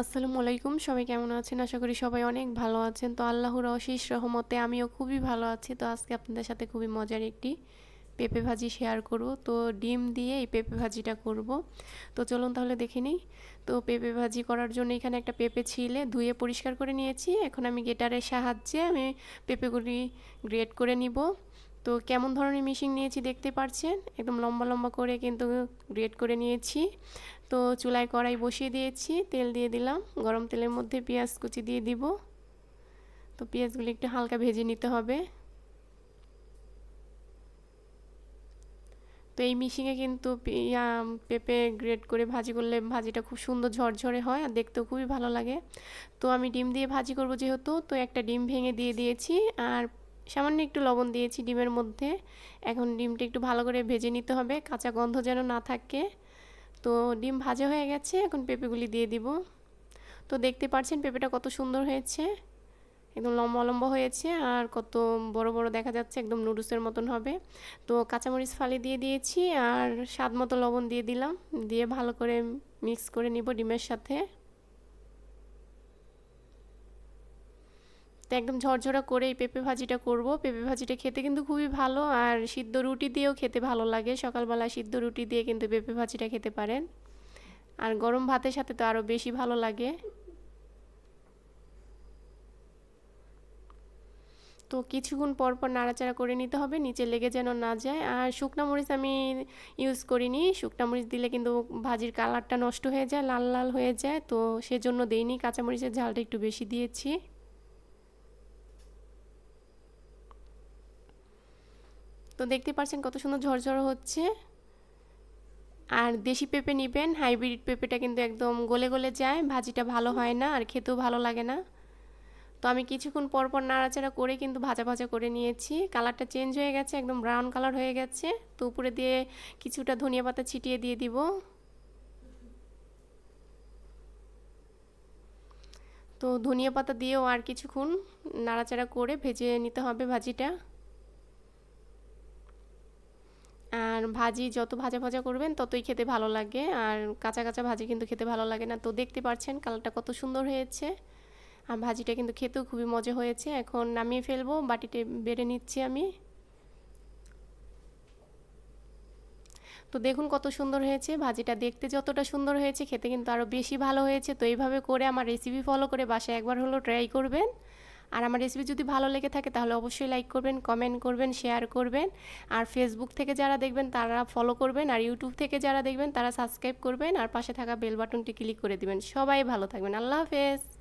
আসসালামু আলাইকুম, সবাই কেমন আছেন? আশা করি সবাই অনেক ভালো আছেন। তো আল্লাহর অশেষ রহমতে আমিও খুবই ভালো আছি। তো আজকে আপনাদের সাথে খুবই মজার একটি পেঁপে ভাজি শেয়ার করব। তো ডিম দিয়ে এই পেঁপে ভাজিটা করব। তো চলুন তাহলে দেখে নিই। তো পেঁপে ভাজি করার জন্য এখানে একটা পেঁপে ছিলে ধুয়ে পরিষ্কার করে নিয়েছি। এখন আমি গেটারের সাহায্যে আমি পেঁপেগুলি গ্রেট করে নিব। তো কেমন ধরনের মিশিং নিয়েছি দেখতে পাচ্ছেন একদম লম্বা লম্বা করে কিন্তু গ্রেড করে নিয়েছি। তো চুলায় কড়াই বসিয়ে দিয়েছি, তেল দিয়ে দিলাম। গরম তেলের মধ্যে পেঁয়াজ কুচি দিয়ে দিব। তো পেঁয়াজগুলি একটু হালকা ভেজে নিতে হবে। তো এই মিশিংয়ে কিন্তু পেঁপে গ্রেড করে ভাজি করলে ভাজিটা খুব সুন্দর ঝরঝরে হয় আর দেখতেও খুবই ভালো লাগে। তো আমি ডিম দিয়ে ভাজি করব যেহেতু, তো একটা ডিম ভেঙে দিয়ে দিয়েছি। আর সামান্য একটু লবণ দিয়েছি ডিমের মধ্যে। এখন ডিমটা একটু ভালো করে ভেজে নিতে হবে, কাঁচা গন্ধ যেন না থাকে। তো ডিম ভাজা হয়ে গেছে, এখন পেঁপেগুলি দিয়ে দিব। তো দেখতে পাচ্ছেন পেঁপেটা কত সুন্দর হয়েছে, একদম লম্বা লম্বা হয়েছে আর কত বড় বড় দেখা যাচ্ছে, একদম নুডলসের মতন হবে। তো কাঁচামরিচ ফালি দিয়ে দিয়েছি আর স্বাদ মতো লবণ দিয়ে দিলাম, দিয়ে ভালো করে মিক্স করে নিব ডিমের সাথে। একদম ঝরঝরা করে এই পেঁপে ভাজিটা করব। পেঁপে ভাজিটা খেতে কিন্তু খুবই ভালো আর সিদ্ধ রুটি দিয়েও খেতে ভালো লাগে। সকালবেলা সিদ্ধ রুটি দিয়ে কিন্তু পেঁপে ভাজিটা খেতে পারেন। আর গরম ভাতের সাথে তো আরও বেশি ভালো লাগে। তো কিছুক্ষণ পর পর নাড়াচাড়া করে নিতে হবে, নিচে লেগে যেন না যায়। আর শুকনা মরিচ আমি ইউজ করিনি। শুকনা মরিচ দিলে কিন্তু ভাজির কালারটা নষ্ট হয়ে যায়, লাল লাল হয়ে যায়। তো সেজন্য দেইনি। কাঁচামরিচের ঝালটা একটু বেশি দিয়েছি। তো দেখতে পাচ্ছেন কত সুন্দর ঝরঝর হচ্ছে। আর দেশি পেঁপে নেবেন হাইব্রিড পেঁপেটা কিন্তু একদম গলে গলে যায়, ভাজিটা ভালো হয় না আর খেতেও ভালো লাগে না। তো আমি কিছুক্ষণ পর পর নাড়াচাড়া করে কিন্তু ভাজা ভাজা করে নিয়েছি। কালারটা চেঞ্জ হয়ে গেছে, একদম ব্রাউন কালার হয়ে গেছে। তো উপরে দিয়ে কিছুটা ধনিয়া পাতা ছিটিয়ে দিয়ে দিব। তো ধনিয়া পাতা দিয়েও আর কিছুক্ষণ নাড়াচাড়া করে ভেজে নিতে হবে ভাজিটা। আর ভাজি যত ভাজা ভাজা করবেন ততই খেতে ভালো লাগে। আর কাঁচা কাঁচা ভাজি কিন্তু খেতে ভালো লাগে না। তো দেখতে পাচ্ছেন কালারটা কত সুন্দর হয়েছে। আর ভাজিটা কিন্তু খেতেও খুবই মজা হয়েছে। এখন নামিয়ে ফেলব, বাটিতে বেড়ে নিচ্ছি আমি। তো দেখুন কত সুন্দর হয়েছে। ভাজিটা দেখতে যতটা সুন্দর হয়েছে, খেতে কিন্তু আরও বেশি ভালো হয়েছে। তো এইভাবে করে আমার রেসিপি ফলো করে বাসায় একবার হলো ট্রাই করবেন। আর আমার রেসিপি যদি ভালো লেগে থাকে তাহলে অবশ্যই লাইক করবেন কমেন্ট করবেন শেয়ার করবেন। আর ফেসবুক থেকে যারা দেখবেন তারা ফলো করবেন আর ইউটিউব থেকে যারা দেখবেন তারা সাবস্ক্রাইব করবেন আর পাশে থাকা বেল বাটনটি ক্লিক করে দেবেন। সবাই ভালো থাকবেন। আল্লাহ হাফেজ।